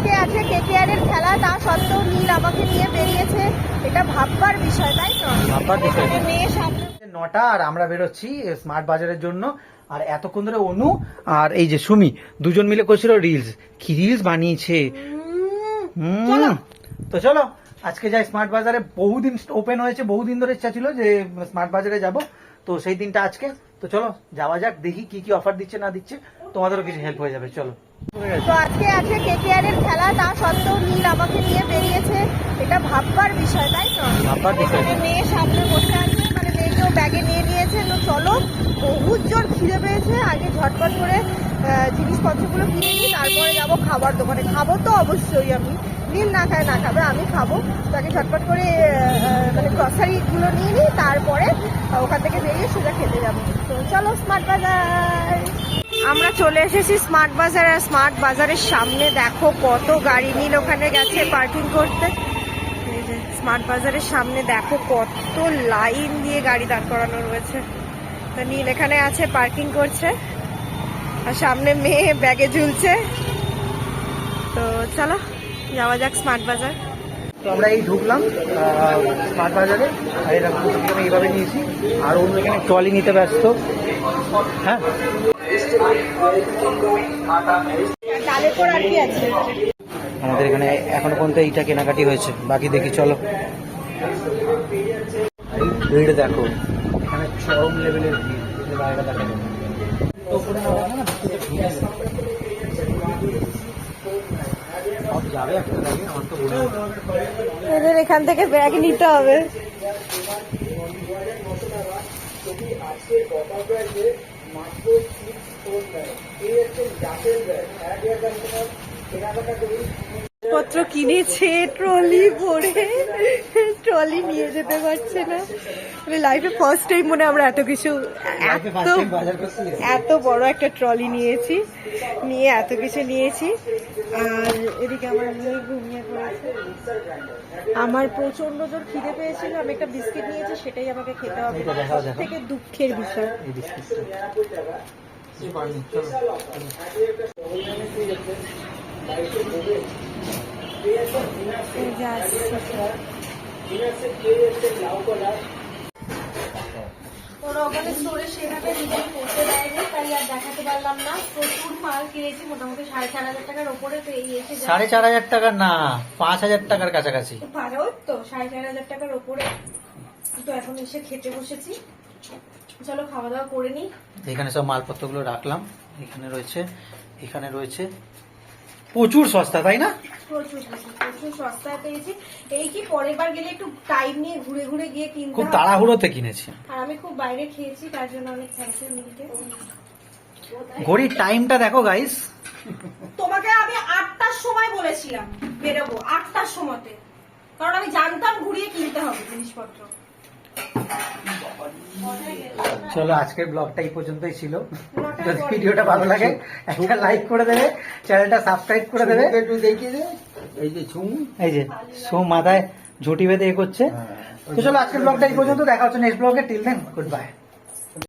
আজকে আছে কেকেআর এর খেলা তা সত্ত্বেও নীল আমাকে নিয়ে বেরিয়েছে। এটা ভাববার বিষয় তাই তো? ভাববার বিষয়। মেয়ে সামনে নটা আর আমরা বেরোচ্ছি স্মার্ট বাজারের জন্য। আর এতক্ষণ ধরে অনু আর এই যে সুমি দুজন মিলে করছিল রিলস কি রিলস বানিয়েছে? হুম। তো চলো আজকে যাই স্মার্ট বাজারে বহুদিন ওপেন হয়েছে বহুদিন ধরে ইচ্ছা ছিল যে স্মার্ট বাজারে যাব। তো সেই দিনটা আজকে। তো চলো যাওয়া যাক দেখি কি কি অফার দিচ্ছে না দিচ্ছে। তোমাদেরও কিছু হেল্প হয়ে যাবে চলো। তো আজকে আছে কেকেআর এর খেলা তা সত্ত্বেও নীল আমাকে নিয়ে বেরিয়েছে। এটা ভাববার বিষয় তাই তো? ভাববার বিষয়। মেয়ে সামনে বসে আছে মানে মেয়েকেও ব্যাগে নিয়ে নিয়েছে। তো চলো বহুত জোর খিদে পেয়েছে। আগে ঝটপট করে জিনিসপত্রগুলো কিনে নিই তারপরে যাব খাবার দোকানে। খাব তো অবশ্যই আমি। নীল না খায় না খাবে আমি খাব। তো আগে ঝটপট করে মানে গ্রসারিগুলো নিয়ে নিই তারপরে ওখান থেকে বেরিয়ে সোজা খেতে যাব। তো চলো স্মার্ট বাজার! আমরা চলে এসেছি স্মার্ট বাজার আর স্মার্ট বাজারের সামনে। দেখো কত গাড়ি। নীল ওখানে গেছে পার্কিং করতে। স্মার্ট বাজারের সামনে দেখো কত লাইন দিয়ে গাড়ি দাঁড় করানো রয়েছে। তো নীল এখানে আছে পার্কিং করছে। আর সামনে মেয়ে ব্যাগে ঝুলছে। তো চলো, যাওয়া যাক স্মার্ট বাজার তো আমরা এই ঢুকলাম স্মার্ট বাজারে আর এরকম এইভাবে নিয়েছি। আর অন্য এখানে ট্রলি নিতে ব্যস্ত। হ্যাঁ? আমাদের এখানে এখনও পর্যন্ত এইটা কেনাকাটি হয়েছে। বাকি দেখি চলো। ভিড় দেখো। এখানে চরম লেভেলের ভিড়। এই যে বাইরে দেখা যাবে। তো ওপরে না দেখো না, ভিতরে যাবে একটা লাগে আমার তো মনে হয় এদের এখান থেকে ব্যাগ নিতে হবে পত্র কিনেছে ট্রলি ভরে ট্রলি নিয়ে যেতে পারছে না। মানে লাইফে ফার্স্ট টাইম মনে আমরা এত কিছু এত। এত বড় একটা ট্রলি নিয়েছি নিয়ে এত কিছু নিয়েছি। আর এদিকে আমার মেয়ে ঘুমিয়ে পড়েছে। আমার প্রচণ্ড জোর খিদে পেয়েছিল আমি একটা বিস্কিট নিয়েছি সেটাই আমাকে খেতে হবে। থেকে দুঃখের বিষয়। ওরা ওখানে স্টোরে সেভাবে করতে দেয়নি তাই আর দেখাতে পারলাম না। প্রচুর মাল কিনেছি মোটামুটি সাড়ে চার হাজার টাকার ওপরে তো এই এসে সাড়ে চার হাজার টাকা? না পাঁচ হাজার টাকার কাছাকাছি। তো সাড়ে চার হাজার টাকার ওপরে। তো এখন এসে খেতে বসেছি। চলো খাওয়া দাওয়া করে নিই। এখানে সব মালপত্রগুলো রাখলাম। এখানে রয়েছে এখানে রয়েছে প্রচুর সস্তা তাই না? প্রচুর প্রচুর প্রচুর সস্তায় পেয়েছি। এই কি পরের বার গেলে একটু টাইম নিয়ে ঘুরে ঘুরে গিয়ে কিনতে খুব তাড়াহুড়োতে কিনেছি। আর আমি খুব বাইরে খেয়েছি তার জন্য অনেক থ্যাংক মিলকে ঘড়ির টাইমটা দেখো গাইস তোমাকে আমি আটটার সময় বলেছিলাম বেরোবো আটটার সময়তে। কারণ আমি জানতাম ঘুরিয়ে কিনতে হবে জিনিসপত্র। চলো আজকের ব্লগটা এই পর্যন্তই ছিল। যদি ভিডিওটা ভালো লাগে একটা লাইক করে দেবে চ্যানেলটা সাবস্ক্রাইব করে দেবে। একটু দেখিয়ে দে। এই যে ছুম এই যে সো মাথায় ঝুটি বেঁধে এ করছে। তো চলো আজকের ব্লগটা এই পর্যন্ত। দেখা হচ্ছে নেক্সট ব্লগে টিল দেন গুড বাই